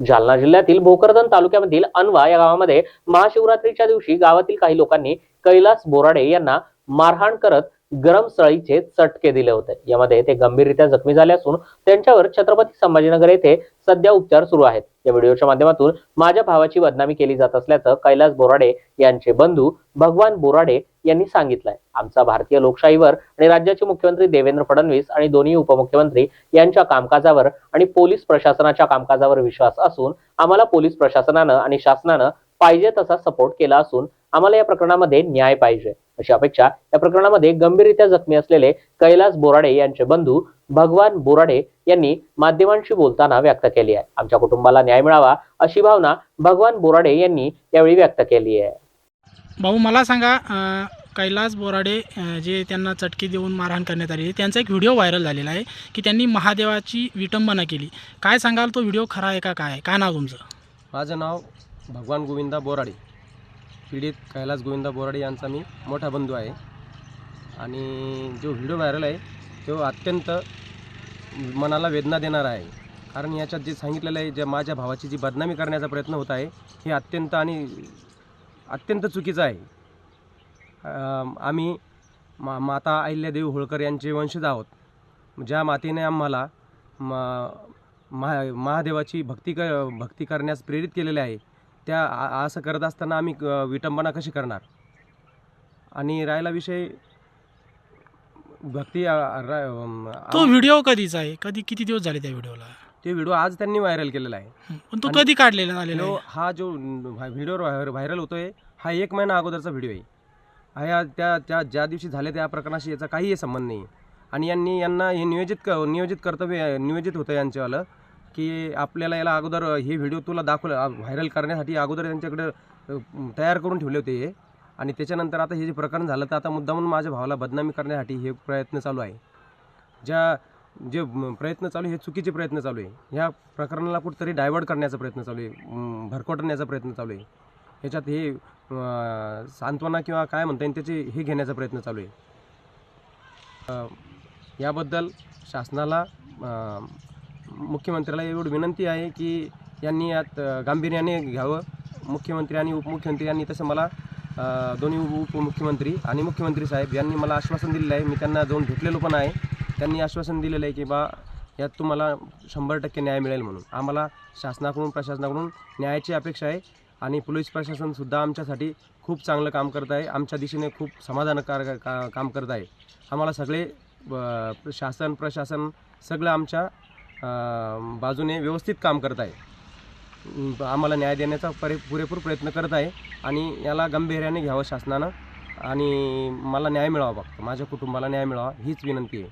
जालना जिल्ह्यातील भोकरदन तालुक्यामधील अनवा या गावामध्ये महाशिवरात्रीच्या दिवशी गावातील काही लोकांनी कैलास बोराडे यांना मारहाण करत गरम सळीचे चटके दिले होते. यामध्ये ते गंभीररित्या जखमी झाले असून त्यांच्यावर छत्रपती संभाजीनगर येथे सध्या उपचार सुरू आहेत. या व्हिडिओच्या माध्यमातून माझ्या भावाची बदनामी केली जात असल्याचं कैलास बोराडे यांचे बंधू भगवान बोराडे यांनी सांगितलंय. आमचा भारतीय लोकशाहीवर आणि राज्याचे मुख्यमंत्री देवेंद्र फडणवीस आणि दोन्ही उपमुख्यमंत्री यांच्या कामकाजावर आणि पोलीस प्रशासनाच्या कामकाजावर विश्वास असून आम्हाला पोलीस प्रशासनानं आणि शासनानं पाहिजे तसा सपोर्ट केला असून आम्हाला या प्रकरणामध्ये न्याय पाहिजे. अशी अपेक्षा. या प्रकरणामध्ये गंभीररित्या जखमी असलेले कैलास बोराडे यांचे बंधू भगवान बोराडे यांनी माध्यमांशी बोलताना व्यक्त केली आहे. आमच्या कुटुंबाला न्याय मिळावा अशी भावना भगवान बोराडे यांनी यावेळी व्यक्त केली आहे. भाऊ मला सांगा अ, कैलास बोराडे जे त्यांना चटकी देऊन मारहाण करण्यात आली त्यांचा एक व्हिडिओ व्हायरल झालेला आहे की त्यांनी महादेवाची विटंबना केली. काय सांगाल तो व्हिडिओ खरा आहे का काय? काय नाव तुमचं? माझं नाव भगवान गोविंदा बोराडे. पीडित कैलास गोविंदा बोराडे यांचा मी मोठा बंधू आहे. आणि जो व्हिडिओ व्हायरल आहे तो अत्यंत मनाला वेदना देणारा आहे. कारण याच्यात जे सांगितलेलं आहे ज्या माझ्या भावाची जी बदनामी करण्याचा प्रयत्न होत आहे हे अत्यंत आणि अत्यंत चुकीचं आहे. आम्ही मा माता अहिल्यादेवी होळकर यांचे वंशज आहोत. ज्या मातेने आम्हाला मा महा महादेवाची भक्ती क भक्ती करण्यास प्रेरित केलेले आहे त्या असं करत असताना आम्ही विटंबना कशी करणार? आणि राहिला विषय भक्ती तो व्हिडिओ कधीचा आहे? कधी किती दिवस झाले त्या व्हिडिओला? ते व्हिडिओ आज त्यांनी व्हायरल केलेला आहे. पण तो कधी काढलेला आलेला हा जो व्हिडिओ व्हायरल होतोय हा एक महिना अगोदरचा व्हिडिओ आहे. हा या त्या त्या ज्या दिवशी झाले त्या प्रकरणाशी याचा काहीही संबंध नाही. आणि यांनी यांना हे नियोजित क नियोजित कर्तव्य नियोजित होतं यांच्यावालं. की आपल्याला याला अगोदर हे व्हिडिओ तुला दाखवलं व्हायरल करण्यासाठी अगोदर त्यांच्याकडे तयार करून ठेवले होते हे. आणि त्याच्यानंतर आता हे जे प्रकरण झालं तर आता मुद्दामून माझ्या भावाला बदनामी करण्यासाठी हे प्रयत्न चालू आहे. ज्या जे प्रयत्न चालू आहे हे चुकीचे प्रयत्न चालू आहे. ह्या प्रकरणाला कुठंतरी डायवर्ट करण्याचा प्रयत्न चालू आहे. भरकोटण्याचा भरकटण्याचा प्रयत्न चालू आहे. ह्याच्यात हे सांत्वना किंवा काय म्हणता येईल त्याचे हे घेण्याचा प्रयत्न चालू आहे. याबद्दल शासनाला मुख्यमंत्र्याला एवढी विनंती आहे की यांनी यात गांभीर्याने घ्यावं. मुख्यमंत्री आणि उपमुख्यमंत्री यांनी तसं मला दोन्ही उप उपमुख्यमंत्री आणि मुख्यमंत्री साहेब यांनी मला आश्वासन दिलेलं आहे. मी त्यांना जाऊन भेटलेलो पण आहे. त्यांनी आश्वासन दिलेलं आहे की बा यात तुम्हाला शंभर टक्के न्याय मिळेल म्हणून. आम्हाला शासनाकडून प्रशासनाकडून न्यायाची अपेक्षा आहे आणि पोलीस प्रशासनसुद्धा आमच्यासाठी खूप चांगलं काम करत आहे. आमच्या दिशेने खूप समाधानकारक का काम करत आहे. आम्हाला सगळे शासन प्रशासन सगळं आमच्या बाजूने व्यवस्थित काम करत आहे. आम्हाला न्याय देण्याचा परे पुरेपूर प्रयत्न करत आहे आणि याला गंभीर्याने घ्यावं शासनानं आणि मला न्याय मिळावा फक्त माझ्या कुटुंबाला न्याय मिळावा हीच विनंती आहे.